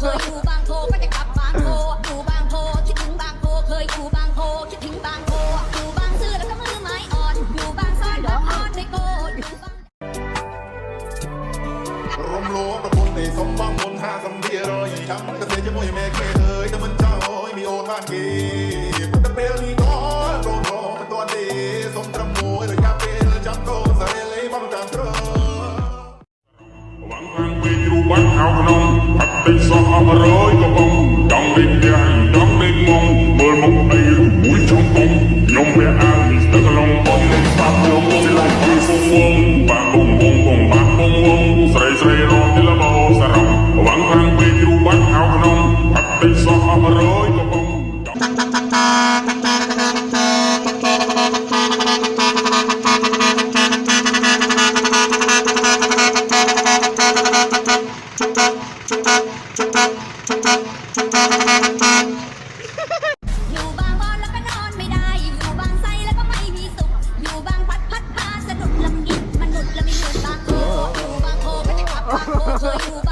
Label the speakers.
Speaker 1: เคยอยู่บางโพก็จะกลับบางโพอยู่บางโพคิดถึงบางโพเคยอยู่บางโพคิดถึงบางโพอยู่บางซื่อแล้วก็มือไม้อ่อนอยู่บางซ่อนบางออนในโกดอยู่บาง
Speaker 2: រំលោភប្រពន្ធទេសុំបងមុន50%យ៉ាងចាំតែទេជាមួយមេគេអើយតែមិនចង់អើយមីអូនបានគេប៉ុន្តែពេលនេះក៏រងរងមិនទាន់ទេសុំត្រឹមមួយរយៈពេលចាំកូនសារេលីបងតាមត្រូវ
Speaker 3: វ៉ាងខាងពេករូបបាត់ខោក្នុង Nowhere I be stuck alone All you ladies pop your pussy like this. Bang, boom, boom, boom, bang, boom, boom ស្រីស្រីរត់ទីលបោសរំវងខាងពេកគ្រូបាត់ខោក្នុងអត់ពេកសោះអស់រយកំពុងចុចចុចចុចចុចចុច
Speaker 1: 所以